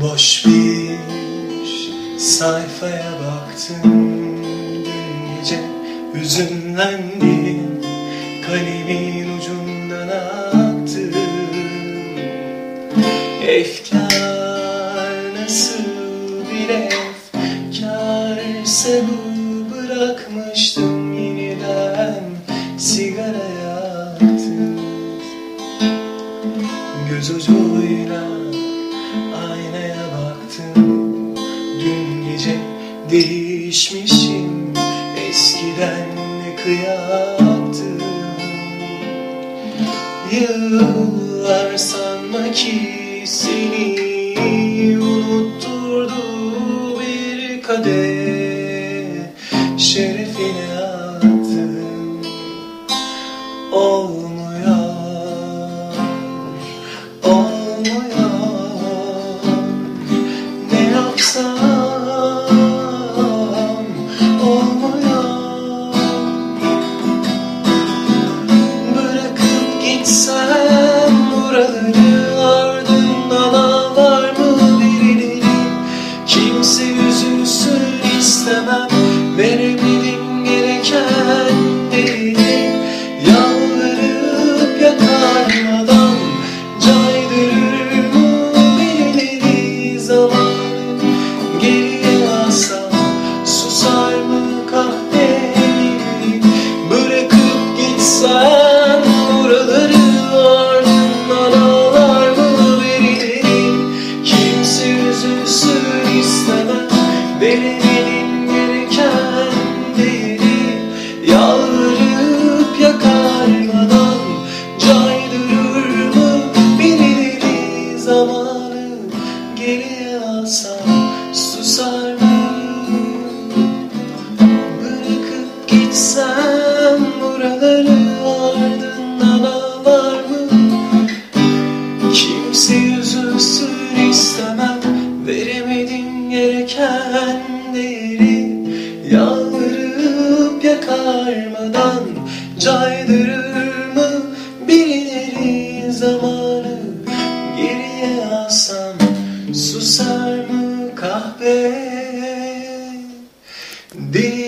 Boş bir sayfaya baktım. Dün gece hüzünlendim. Kalemin ucundan aktım. Efkar nasıl bir efkarse bu Bırakmıştım. Yeniden sigara yaktım. Göz ucuyla değişmişim Eskiden ne kıyaktım Yıllar sanma ki seni Unutturdu bir kadeh. Şerefine istemem veremedim gereken değeri Yalvarıp yakarmadan caydırır mı birileri zaman. Geriye alsam susar mı kahveleri Bırakıp gitsem ardından ağlar mı? Kimse üzülsün istemem Veremedim gereken değeri yakarmadan Caydırır mı birileri zamanı Geriye alsam susar mı kahve? Deli